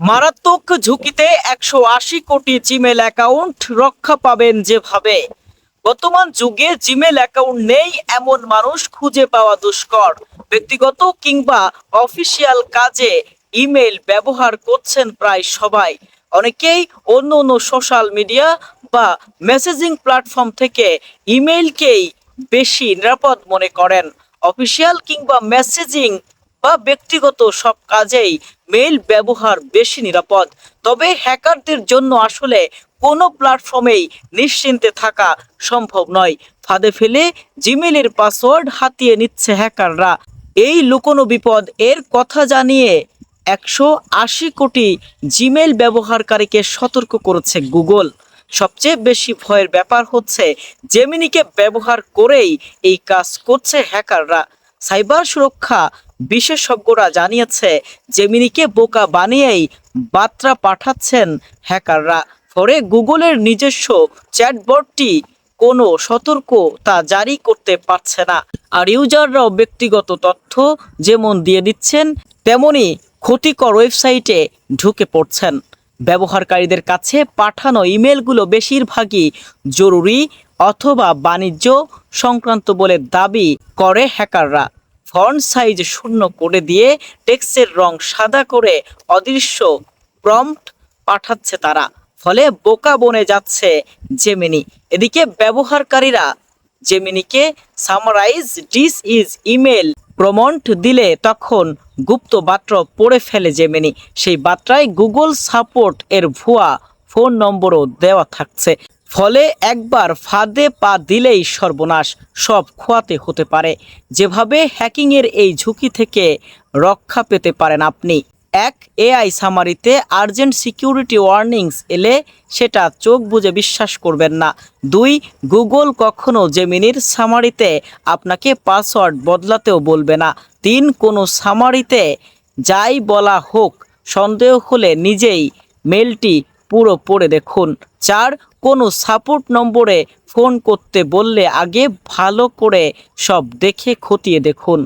মারাত্মক ঝুঁকিতে একশো আশি কোটি জিমেল অ্যাকাউন্ট রক্ষা পাবেন যেভাবে। বর্তমান যুগে জিমেল অ্যাকাউন্ট নেই এমন মানুষ খুঁজে পাওয়া দুষ্কর। ব্যক্তিগত কিংবা অফিসিয়াল কাজে ইমেল ব্যবহার করছেন প্রায় সবাই। অনেকেই অন্য অন্য সোশ্যাল মিডিয়া বা মেসেজিং প্ল্যাটফর্ম থেকে ইমেলকেই বেশি নিরাপদ মনে করেন। অফিসিয়াল কিংবা মেসেজিং বা ব্যক্তিগত সব কাজেই মেইল ব্যবহার বেশি নিরাপদ। তবে হ্যাকারদের জন্য আসলে কোনো প্ল্যাটফর্মেই নিশ্চিন্তে থাকা সম্ভব নয়। ফাঁদে ফেলে জিমেলের পাসওয়ার্ড হাতিয়ে নিচ্ছে হ্যাকাররা এই লুকোনো বিপদ এর কথা জানিয়ে একশো আশি কোটি জিমেল ব্যবহারকারীকে সতর্ক করেছে গুগল সবচেয়ে বেশি ভয়ের ব্যাপার হচ্ছে জেমিনিকে ব্যবহার করেই এই কাজ করছে হ্যাকাররা সাইবার সুরক্ষা বিশেষজ্ঞরা জানিয়েছে, জেমিনিকে বোকা বানিয়েই বার্তা পাঠাচ্ছেন হ্যাকাররা। ফলে গুগলের নিজস্ব চ্যাটবটটি কোনো সতর্কতা জারি করতে পারছে না। আর ইউজাররাও ব্যক্তিগত তথ্য যেমন দিয়ে দিচ্ছেন, তেমনি ক্ষতিকর ওয়েবসাইটে ঢুকে পড়ছেন। ব্যবহারকারীদের কাছে পাঠানো ইমেলগুলো বেশিরভাগই জরুরি অথবা বাণিজ্য সংক্রান্ত বলে দাবি করে হ্যাকাররা। ফন্ট সাইজ শূন্য করে দিয়ে টেক্সের রং সাদা করে অদৃশ্য প্রম্পট পাঠাচ্ছে তারা। ফলে বোকা বনে যাচ্ছে জেমিনি এদিকে ব্যবহারকারীরা জেমিনিকে summarize this is email prompt দিলে তখন গুপ্ত বার্তা পড়ে ফেলে জেমিনি সেই বার্তায় গুগল সাপোর্ট এর ভুয়া ফোন নম্বরও দেওয়া থাকছে। ফলে একবার ফাঁদে পা দিলেই সর্বনাশ, সব খোয়াতে হতে পারে। যেভাবে হ্যাকিংয়ের এই ঝুঁকি থেকে রক্ষা পেতে পারেন আপনি। এক এআই সামারিতে আর্জেন্ট সিকিউরিটি ওয়ার্নিংস এলে সেটা চোখ বুজে বিশ্বাস করবেন না। দুই, গুগল কখনো জেমিনির সামারিতে আপনাকে পাসওয়ার্ড বদলাতেও বলবে না। তিন, কোনো সামারিতে যাই বলা হোক, সন্দেহ হলে নিজেই মেলটি পুরো পড়ে দেখুন। চার কোনো সাপোর্ট নম্বরে ফোন করতে বললে আগে ভালো করে সব দেখে খতিয়ে দেখুন।